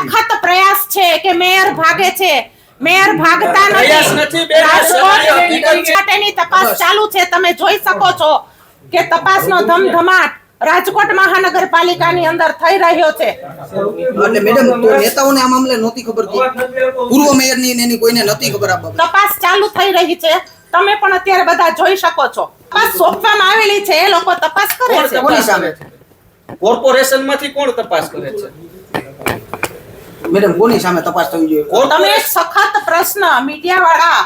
સખત પ્રયાસ છે કે મેયર ભાગે છે. મેયર ભાગતા નથી. નથી, બેન, આ રાજકોટ માટેની તપાસ ચાલુ છે. તમે જોઈ શકો છો કે તપાસનો ધમધમાટ રાજકોટ મહાનગરપાલિકાની અંદર થઈ રહ્યો છે. એટલે મેડમ તો નેતાઓને આ મામલે નહોતી ખબર કે પૂર્વ મેયરની ને એની કોઈને નથી ખબર આ તપાસ ચાલુ થઈ રહી છે. તમે પણ અત્યારે બધા જોઈ શકો છો. તપાસ સોંપવામાં આવેલી છે. એ લોકો તપાસ કરે તપાસ કરે છે? કોર્પોરેશનમાંથી કોણ તપાસ કરે છે? મેડમ કોની સામે તપાસ થવી જોઈએ? તમે એક સખત પ્રશ્ન મીડિયા વાળા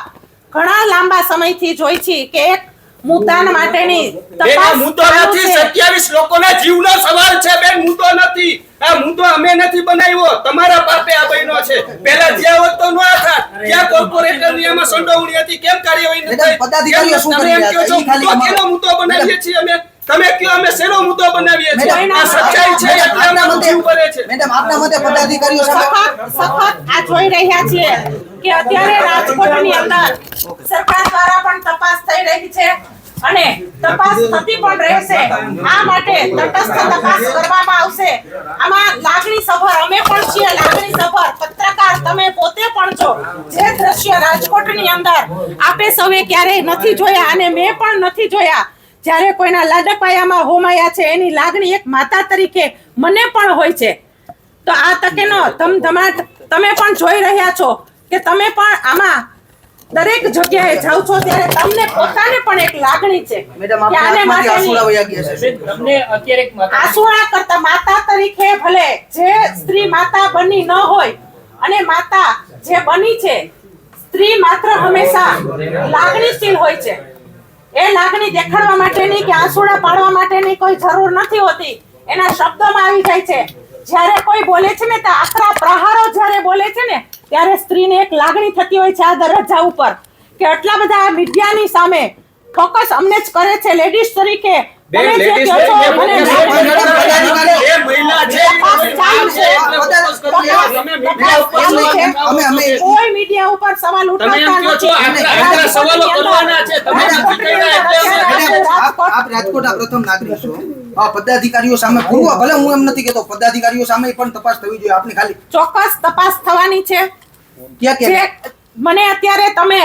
ઘણા લાંબા સમયથી જોઈ છે કે એક મુદ્દા માટેની તપાસ મુદ્દો નથી 27 લોકોના જીવનો સવાલ છે બેન મુદ્દો નથી. આ મુદ્દો અમે નથી બનાવ્યો તમારા પાપે આ બન્યો છે. પહેલા જ્યાં હોત તો ન થાત ત્યાં કોર્પોરેટરની એમાં સંડોવણી હતી કેમ કાર્યવાહી નથી મેડમ, પદાધિકારીઓ શું કરી રહ્યા છે છો, ખાલી કેનો મુદ્દો બનાવીએ છીએ અમે? તમે કયો અમે શેનો મુદ્દો બનાવીએ છીએ? આ સચ્ચાઈ છે ભરે છે. મેડમ આપના મતે પદાધિકારીઓ સખત સખત આ જોઈ રહ્યા છીએ કે અત્યારે રાજકોટની અંદર સરકાર દ્વારા પણ તપાસ થઈ રહી છે અને તપાસ થતી પણ રહેશે. આ માટે તટસ્થ તપાસ કરવામાં આવશે. આમાં લાગણી સભર અમે પણ છીએ લાગણી સભર. પત્રકાર તમે પોતે પણ છો. જે દ્રશ્ય રાજકોટની અંદર આપે સૌએ ક્યારેય નથી જોયા અને મેં પણ નથી જોયા. જ્યારે કોઈના લાડકવાયામાં હોમાયા છે એની લાગણી એક માતા તરીકે મને પણ હોય છે. તો આ તકેનો ધમધમાટ તમે પણ જોઈ રહ્યા છો કે તમે પણ આમાં દરેક જગ્યાએ જાઓ છો ત્યારે તમને પોતાને પણ એક લાગણી છે મેડમ કે આને છે. તમને અત્યારે એક માતા આસુણા કરતા માતા તરીકે ભલે જે સ્ત્રી માતા બની ન હોય અને માતા જે બની છે સ્ત્રી માત્ર હંમેશા લાગણીશીલ હોય છે. એ લાગણી દેખાડવા માટેની કે આંસુડા પાડવા માટેની કોઈ જરૂર નથી હોતી. એના શબ્દોમાં આવી જાય છે. જ્યારે કોઈ બોલે છે ને તો આકરા પ્રહારો જ્યારે બોલે છે ને ત્યારે સ્ત્રીને એક લાગણી થતી હોય છે આ દરજ્જા ઉપર કે આટલા બધા મીડિયાની સામે ફોકસ અમને જ કરે છે. લેડીઝ તરીકે તમે જે લેડીઝ કહો છો, મને ફોકસ લાગણી એ મહિલા છે તપાસ ચાલુ છે. એટલે ફોકસ કરીએ. તમે મીડિયા ઉપર ચાલુ છે. અમે- અમે- ઉપર સવાલ ઉઠાવતા કહો છો નથી. આટલા આટલા સવાલો કરવાના છે તમે મેડમ, નથી કર્યા એટલે અમે મેડમ, આપ આપ રાજકોટના પ્રથમ નાગરિક છો. પદાધિકારીઓ સામે પૂર્વ ભલે હું એમ નથી કેતો પદાધિકારીઓ સામે પણ તપાસ થવી જોઈએ આપની ખાલી ચોક્કસ તપાસ થવાની છે. મને અત્યારે તમે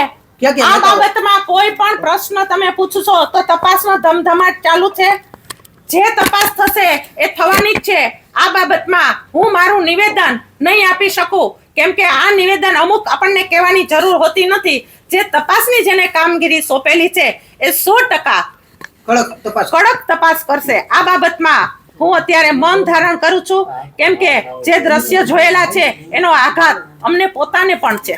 આ બાબતમાં કોઈ પણ પ્રશ્ન તમે પૂછશો તો તપાસનો ધમધમાટ ચાલુ છે. જે તપાસ થશે એ થવાની જ છે. આ બાબતમાં હું મારું નિવેદન નહીં આપી શકું. કેમ કે આ નિવેદન અમુક આપણને કહેવાની જરૂર હોતી નથી. જે તપાસની જેને કામગીરી સોંપેલી છે એ સો ટકા કડક તપાસ. કડક તપાસ કરશે. આ બાબતમાં હું અત્યારે મૌન ધારણ કરું છું કેમ કે જે દ્રશ્ય જોયેલા છે એનો આઘાત અમને પોતાને પણ છે.